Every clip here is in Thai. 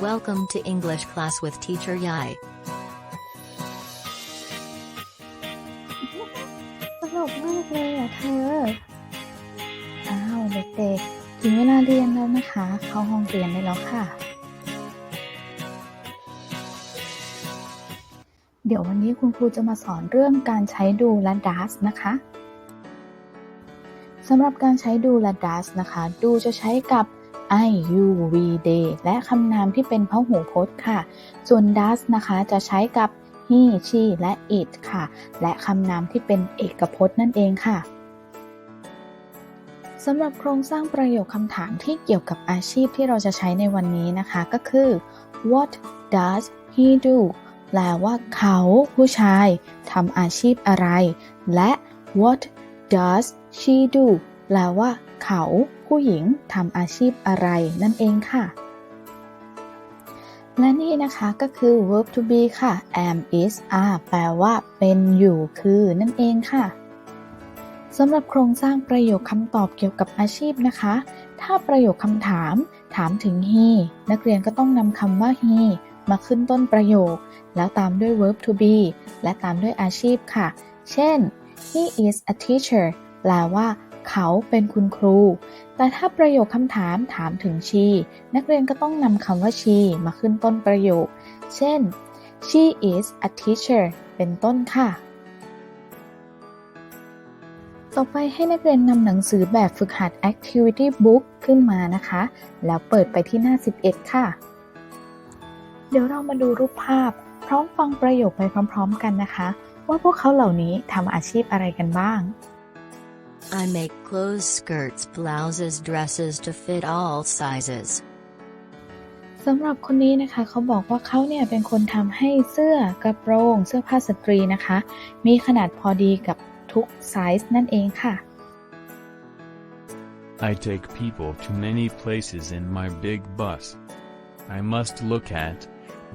Welcome to English class with teacher Yai. ตลกมากเลยอะเธอ อ้าวเด็กๆ ถึงเวลาเรียนแล้วนะคะ เข้าห้องเรียนได้แล้วค่ะ เดี๋ยววันนี้คุณครูจะมาสอนเรื่องการใช้ดูและ does นะคะสำหรับการใช้ดูและ does นะคะ ดูจะใช้กับ I, you, we, they และคำนามที่เป็นพหูพจน์ค่ะ ส่วน does นะคะจะใช้กับ he, she และ it ค่ะ และคำนามที่เป็นเอกพจน์นั่นเองค่ะสำหรับโครงสร้างประโยคคำถามที่เกี่ยวกับอาชีพที่เราจะใช้ในวันนี้นะคะก็คือ what does he do แปลว่าเขาผู้ชายทำอาชีพอะไร และ what does she do แปลว่า เขา ผู้หญิงทำอาชีพอะไรนั่นเองค่ะ และนี่นะคะก็คือ verb to be ค่ะ am is are แปลว่า เป็นอยู่คือนั่นเองค่ะสำหรับโครงสร้างประโยคคำตอบเกี่ยวกับอาชีพนะคะ ถ้าประโยคคำถาม ถามถึง he นักเรียนก็ต้องนำคำว่า he มาขึ้นต้นประโยค แล้วตามด้วย verb to be และตามด้วยอาชีพค่ะ เช่น he is a teacher แปลว่า เขาเป็นคุณครู แต่ถ้าประโยคคำถามถามถึง she นักเรียนก็ต้องนำคำว่า she มาขึ้นต้นประโยค เช่น she is a teacher เป็นต้นค่ะ ต่อไปให้นักเรียนนำหนังสือแบบฝึกหัด activity book ขึ้นมานะคะ แล้วเปิดไปที่หน้า 11 ค่ะ เดี๋ยวเรามาดูรูปภาพ พร้อมฟังประโยคไปพร้อม ๆ กันนะคะ ว่าพวกเขาเหล่านี้ทำอาชีพอะไรกันบ้าง I make clothes, skirts, blouses, dresses to fit all sizes. สำหรับคนนี้นะคะเขาบอกว่าเขาเนี่ยเป็นคนทำให้เสื้อกระโปรง เสื้อผ้าสตรีนะคะ มีขนาดพอดีกับทุกไซส์นั่นเองค่ะ I take people to many places in my big bus. I must look at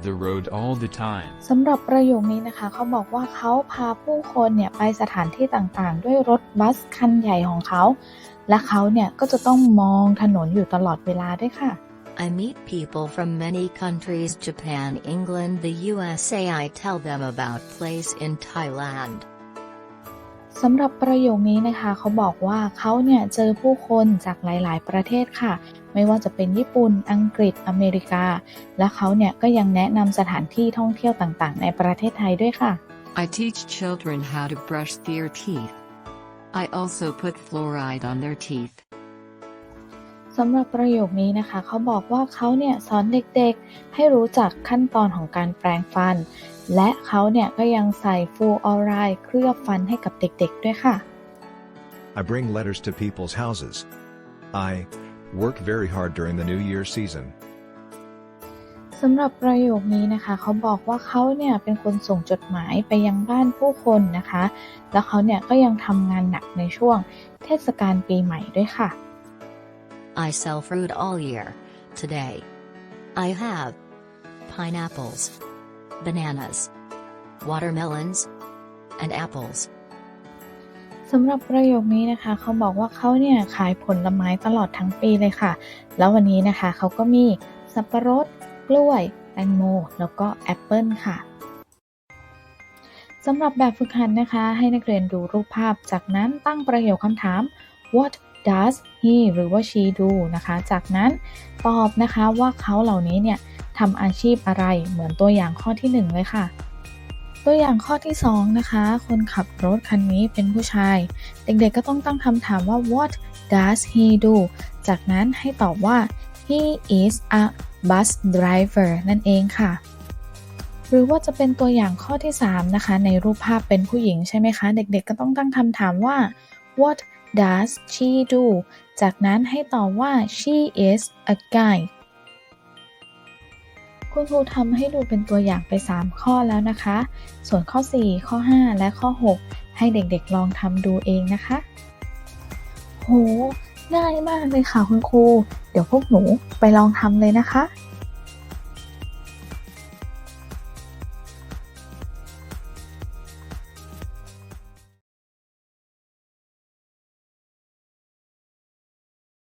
the road all the time. สำหรับประโยคนี้นะคะ เขาบอกว่าเขาพาผู้คนเนี่ยไปสถานที่ต่างๆ ด้วยรถบัสคันใหญ่ของเขา และเขาเนี่ยก็จะต้องมองถนนอยู่ตลอดเวลาด้วยค่ะ I meet people from many countries Japan, England, the USA. I tell them about place in Thailand. สำหรับประโยคนี้นะคะ เขาบอกว่าเขาเนี่ยเจอผู้คนจากหลาย ๆ ประเทศค่ะ ไม่ว่าจะเป็นญี่ปุ่น อังกฤษ อเมริกา และเขาเนี่ยก็ยังแนะนำสถานที่ท่องเที่ยวต่างๆ ในประเทศไทยด้วยค่ะ I teach children how to brush their teeth. I also put fluoride on their teeth. สำหรับประโยคนี้นะคะ เขาบอกว่าเขาเนี่ยสอนเด็กๆ ให้รู้จักขั้นตอนของการแปรงฟัน และเขาเนี่ยก็ยังใส่ฟูออไรด์เคลือบฟันให้กับเด็กๆด้วยค่ะ I bring letters to people's houses. I work very hard during the New Year season. สำหรับประโยคนี้นะคะ เขาบอกว่าเขาเนี่ยเป็นคนส่งจดหมายไปยังบ้านผู้คนนะคะ แล้วเขาเนี่ยก็ยังทำงานหนักในช่วงเทศกาลปีใหม่ด้วยค่ะ I sell fruit all year. Today, I have pineapples, bananas, watermelons, and apples. สำหรับประโยคนี้นะคะ เขาบอกว่าเขาเนี่ยขายผลไม้ตลอดทั้งปีเลยค่ะ แล้ววันนี้นะคะเขาก็มีสับปะรด กล้วย แตงโม แล้วก็แอปเปิลค่ะสำหรับแบบฝึกหัดนะคะ ให้นักเรียนดูรูปภาพ จากนั้นตั้งประโยคคำถาม what does he หรือว่า she do นะคะ จากนั้นตอบนะคะว่าเขาเหล่านี้เนี่ยทำอาชีพอะไรเหมือนตัวอย่างข้อที่หนึ่งเลยค่ะ ตัวอย่างข้อที่ 2 นะคะ คนขับรถคันนี้เป็นผู้ชาย เด็กๆก็ต้องตั้งคำถามว่า what does he do จากนั้นให้ตอบว่า he is a bus driver นั่นเองค่ะ หรือว่าจะเป็นตัวอย่างข้อที่ 3 นะคะ ในรูปภาพเป็นผู้หญิงใช่ไหมคะ เด็กๆก็ต้องตั้งคำถามว่า what does she do จากนั้นให้ตอบว่า she is a guy คุณครูทำให้ดูเป็นตัวอย่างไป 3 ข้อแล้วนะคะ ส่วนข้อ 4 ข้อ 5 และข้อ 6 ให้เด็กๆลองทำดูเองนะคะ โห ง่ายมากเลยค่ะคุณครู เดี๋ยวพวกหนูไปลองทำเลยนะคะ